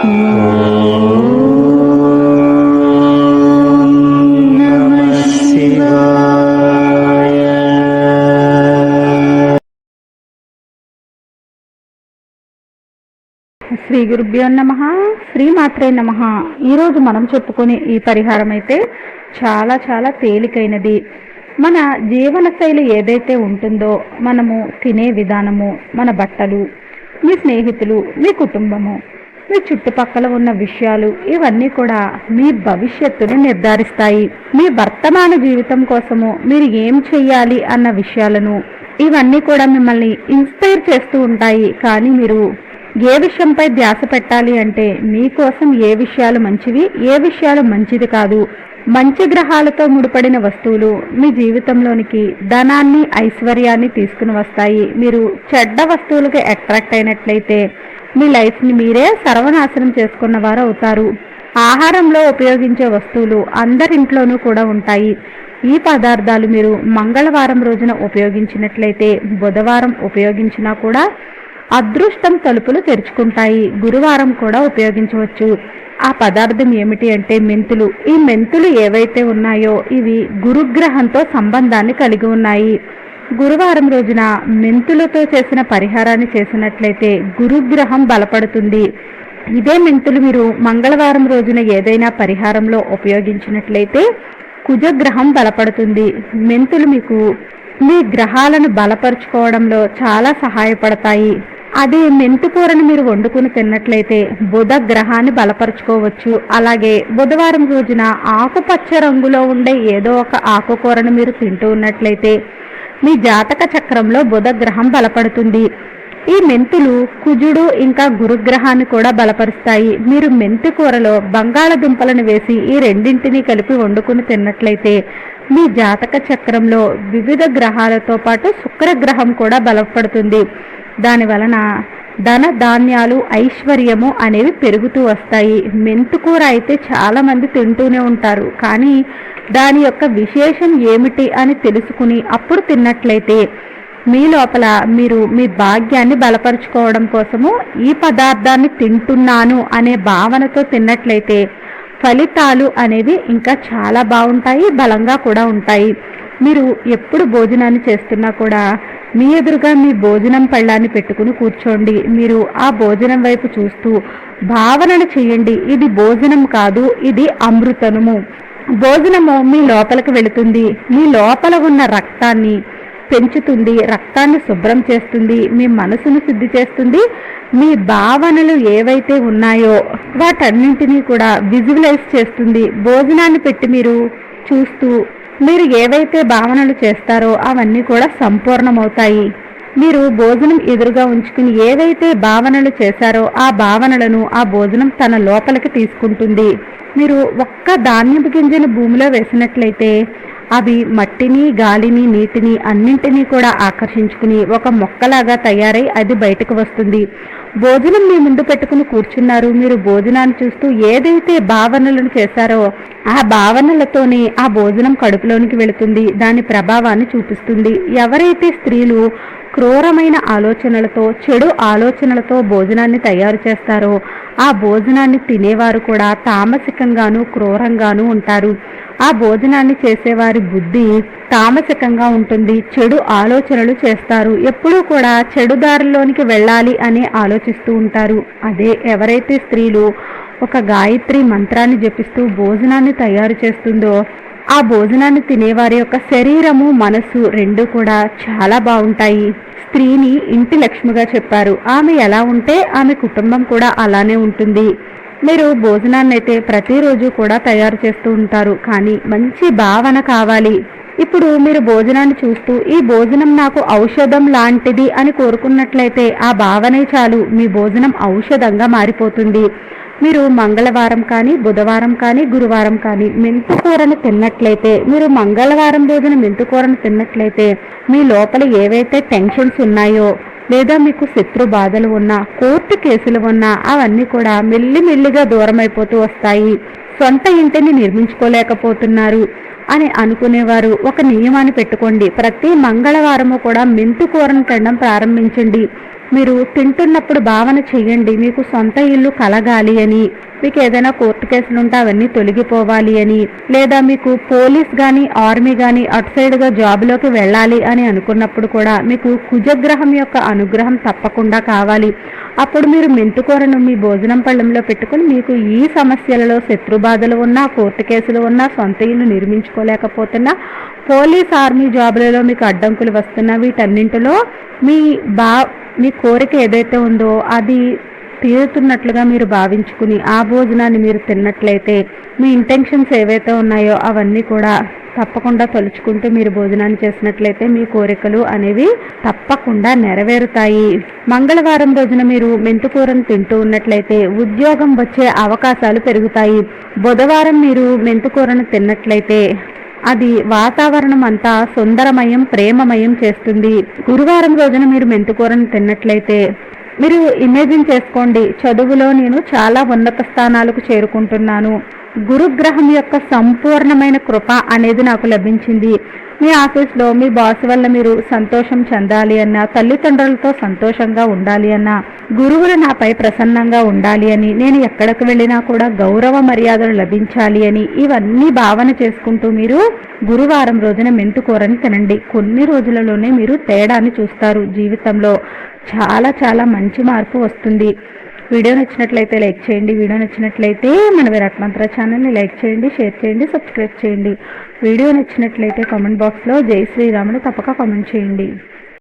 శ్రీ గురుభ్యో నమ శ్రీమాత్రే నమ. ఈరోజు మనం చెప్పుకునే ఈ పరిహారం అయితే చాలా చాలా తేలికైనది. మన జీవన శైలి ఏదైతే ఉంటుందో మనము తినే విధానము మన బట్టలు మీ స్నేహితులు మీ కుటుంబము మీ చుట్టుపక్కల ఉన్న విషయాలు ఇవన్నీ కూడా మీ భవిష్యత్తును నిర్ధారిస్తాయి. మీ వర్తమాన జీవితం కోసము మీరు ఏం చెయ్యాలి అన్న విషయాలను ఇవన్నీ కూడా మిమ్మల్ని ఇన్స్పైర్ చేస్తూ ఉంటాయి. కానీ మీరు ఏ విషయంపై ధ్యాస పెట్టాలి అంటే మీకోసం ఏ విషయాలు మంచివి ఏ విషయాలు మంచిది కాదు. మంచి గ్రహాలతో ముడిపడిన వస్తువులు మీ జీవితంలోనికి ధనాన్ని ఐశ్వర్యాన్ని తీసుకుని వస్తాయి. మీరు చెడ్డ వస్తువులకు అట్రాక్ట్ అయినట్లయితే మీ లైఫ్ని మీరే సర్వనాశనం చేసుకున్న వారు అవుతారు ఆహారంలో ఉపయోగించే వస్తువులు అందరింట్లోనూ కూడా ఉంటాయి. ఈ పదార్థాలు మీరు మంగళవారం రోజున ఉపయోగించినట్లయితే బుధవారం ఉపయోగించినా కూడా అదృష్టం తలుపులు తెరుచుకుంటాయి. గురువారం కూడా ఉపయోగించవచ్చు. ఆ పదార్థం ఏమిటి అంటే మెంతులు. ఈ మెంతులు ఏవైతే ఉన్నాయో ఇవి గురుగ్రహంతో సంబంధాన్ని కలిగి ఉన్నాయి. గురువారం రోజున మెంతులతో చేసిన పరిహారాన్ని చేసినట్లయితే గురుగ్రహం బలపడుతుంది. ఇదే మెంతులు మీరు మంగళవారం రోజున ఏదైనా పరిహారంలో ఉపయోగించినట్లయితే కుజగ్రహం బలపడుతుంది. మెంతులు మీకు మీ గ్రహాలను బలపరుచుకోవడంలో చాలా సహాయపడతాయి. అదే మెంతు కూరను మీరు వండుకుని తిన్నట్లయితే బుధ గ్రహాన్ని బలపరుచుకోవచ్చు. అలాగే బుధవారం రోజున ఆకుపచ్చ రంగులో ఉండే ఏదో ఒక ఆకుకూరను మీరు తింటూ ఉన్నట్లయితే మీ జాతక చక్రంలో బుధ గ్రహం బలపడుతుంది. ఈ మెంతులు కుజుడు ఇంకా గురుగ్రహాన్ని కూడా బలపరుస్తాయి. మీరు మెంతి కూరలో బంగాళదుంపలను వేసి ఈ రెండింటినీ కలిపి వండుకుని తిన్నట్లయితే మీ జాతక చక్రంలో వివిధ గ్రహాలతో పాటు శుక్రగ్రహం కూడా బలపడుతుంది. దాని వలన ధన ధాన్యాలు ఐశ్వర్యము అనేవి పెరుగుతూ వస్తాయి. మెంతుకూర అయితే చాలామంది తింటూనే ఉంటారు. కానీ దాని యొక్క విశేషం ఏమిటి అని తెలుసుకుని అప్పుడు తిన్నట్లయితే మీ లోపల మీరు మీ భాగ్యాన్ని బలపరుచుకోవడం కోసము ఈ పదార్థాన్ని తింటున్నాను అనే భావనతో తిన్నట్లయితే ఫలితాలు అనేవి ఇంకా చాలా బాగుంటాయి బలంగా కూడా ఉంటాయి. మీరు ఎప్పుడు భోజనాన్ని చేస్తున్నా కూడా మీ ఎదురుగా మీ భోజనం పళ్ళాన్ని పెట్టుకుని కూర్చోండి. మీరు ఆ భోజనం వైపు చూస్తూ భావనలు చేయండి. ఇది భోజనం కాదు ఇది అమృతనము భోజనము మీ లోపలికి వెళుతుంది. మీ లోపల ఉన్న రక్తాన్ని పెంచుతుంది. రక్తాన్ని శుభ్రం చేస్తుంది. మీ మనసును శుద్ధి చేస్తుంది. మీ భావనలు ఏవైతే ఉన్నాయో వాటన్నింటినీ కూడా విజువలైజ్ చేస్తుంది. భోజనాన్ని పెట్టి మీరు చూస్తూ మీరు ఏవైతే భావనలు చేస్తారో అవన్నీ కూడా సంపూర్ణమవుతాయి. మీరు భోజనం ఎదురుగా ఉంచుకుని ఏవైతే భావనలు చేశారో ఆ భావనలను ఆ భోజనం తన లోపలికి తీసుకుంటుంది. మీరు ఒక్క ధాన్యపు గింజను భూమిలో వేసినట్లయితే అవి మట్టిని గాలిని నీటిని అన్నింటినీ కూడా ఆకర్షించుకుని ఒక మొక్కలాగా తయారై అది బయటకు వస్తుంది. భోజనం మీ ముందు పెట్టుకుని కూర్చున్నారు. మీరు భోజనాన్ని చూస్తూ ఏదైతే భావనలను చేశారో ఆ భావనలతోనే ఆ భోజనం కడుపులోనికి వెళుతుంది. దాని ప్రభావాన్ని చూపిస్తుంది. ఎవరైతే స్త్రీలు క్రూరమైన ఆలోచనలతో చెడు ఆలోచనలతో భోజనాన్ని తయారు చేస్తారో ఆ భోజనాన్ని తినేవారు కూడా తామసికంగాను క్రూరంగాను ఉంటారు. ఆ భోజనాన్ని చేసేవారి బుద్ధి తామసికంగా ఉంటుంది. చెడు ఆలోచనలు చేస్తారు. ఎప్పుడూ కూడా చెడు దారిలోనికి వెళ్ళాలి అని ఆలోచిస్తూ ఉంటారు. అదే ఎవరైతే స్త్రీలు ఒక గాయత్రి మంత్రాన్ని జపిస్తూ భోజనాన్ని తయారు చేస్తుందో ఆ భోజనాన్ని తినేవారి యొక్క శరీరము మనసు రెండు కూడా చాలా బాగుంటాయి. స్త్రీని ఇంటి లక్ష్మిగా చెప్పారు. ఆమె ఎలా ఉంటే ఆమె కుటుంబం కూడా అలానే ఉంటుంది. మీరు భోజనాన్ని అయితే ప్రతిరోజు కూడా తయారు చేస్తూ ఉంటారు కానీ మంచి భావన కావాలి. ఇప్పుడు మీరు భోజనాన్ని చూస్తూ ఈ భోజనం నాకు ఔషధం లాంటిది అని కోరుకున్నట్లయితే ఆ భావనే చాలు మీ భోజనం ఔషధంగా మారిపోతుంది. మీరు మంగళవారం కానీ బుధవారం కానీ గురువారం కానీ మెంతుకూరను తిన్నట్లయితే మీరు మంగళవారం రోజున మెంతుకూరను తిన్నట్లయితే మీ లోపల ఏవైతే టెన్షన్స్ ఉన్నాయో లేదా మీకు శత్రు బాధలు ఉన్నా కోర్టు కేసులు ఉన్నా అవన్నీ కూడా మెల్లిమెల్లిగా దూరమైపోతూ వస్తాయి. సొంత ఇంటిని నిర్మించుకోలేకపోతున్నారు అని అనుకునేవారు. ఒక నియమాన్ని పెట్టుకోండి. ప్రతి మంగళవారము కూడా మెంతు కూరను తినడం ప్రారంభించండి. మీరు తింటున్నప్పుడు భావన చేయండి. మీకు సొంత ఇల్లు కలగాలి అని. మీకు ఏదైనా కోర్టు కేసులు ఉంటే అవన్నీ తొలగిపోవాలి అని లేదా మీకు పోలీస్ కానీ ఆర్మీ కానీ అటు సైడ్గా జాబ్లోకి వెళ్ళాలి అని అనుకున్నప్పుడు కూడా మీకు కుజగ్రహం యొక్క అనుగ్రహం తప్పకుండా కావాలి. అప్పుడు మీరు మెంతుకూరను మీ భోజనం పళ్ళెంలో పెట్టుకుని మీకు ఈ సమస్యలలో శత్రు బాధలు ఉన్నా కోర్టు కేసులు ఉన్నా సొంత ఇల్లు నిర్మించుకోలేకపోతున్నా పోలీస్ ఆర్మీ జాబులలో మీకు అడ్డంకులు వస్తున్నా వీటన్నింటిలో మీ బా మీ కోరిక ఏదైతే ఉందో అది తీరుతున్నట్లుగా మీరు భావించుకుని ఆ భోజనాన్ని మీరు తిన్నట్లయితే మీ ఇంటెన్షన్స్ ఏవైతే ఉన్నాయో అవన్నీ కూడా తప్పకుండా తలుచుకుంటూ మీరు భోజనాన్ని చేసినట్లయితే మీ కోరికలు అనేవి తప్పకుండా నెరవేరుతాయి. మంగళవారం రోజున మీరు మెంతుకూరను తింటూ ఉన్నట్లయితే ఉద్యోగం వచ్చే అవకాశాలు పెరుగుతాయి. బుధవారం మీరు మెంతుకూరను తిన్నట్లయితే అది వాతావరణం అంతా సుందరమయం ప్రేమమయం చేస్తుంది. గురువారం రోజున మీరు మెంతుకూరను తిన్నట్లయితే మీరు ఇమేజిన్ చేసుకోండి. చదువులో నేను చాలా ఉన్నత స్థానాలకు చేరుకుంటున్నాను. గురుగ్రహం యొక్క సంపూర్ణమైన కృప అనేది నాకు లభించింది. మీ ఆఫీస్లో మీ బాస్ వల్ల మీరు సంతోషం చెందాలి అన్నా తల్లిదండ్రులతో సంతోషంగా ఉండాలి అన్నా గురువులు నాపై ప్రసన్నంగా ఉండాలి అని నేను ఎక్కడికి వెళ్ళినా కూడా గౌరవ మర్యాదలు లభించాలి అని ఇవన్నీ భావన చేసుకుంటూ మీరు గురువారం రోజున మెంతుకూరని తినండి. కొన్ని రోజులలోనే మీరు తేడాన్ని చూస్తారు జీవితంలో. చాలా చాలా మంచి మార్పు వస్తుంది. వీడియో నచ్చినట్లయితే లైక్ చేయండి వీడియో నచ్చినట్లయితే మన విరాట్ మంత్ర ఛానల్ని లైక్ చేయండి షేర్ చేయండి సబ్స్క్రైబ్ చేయండి. వీడియో నచ్చినట్లయితే కామెంట్ బాక్స్లో జై శ్రీరాముని తప్పక కామెంట్ చేయండి.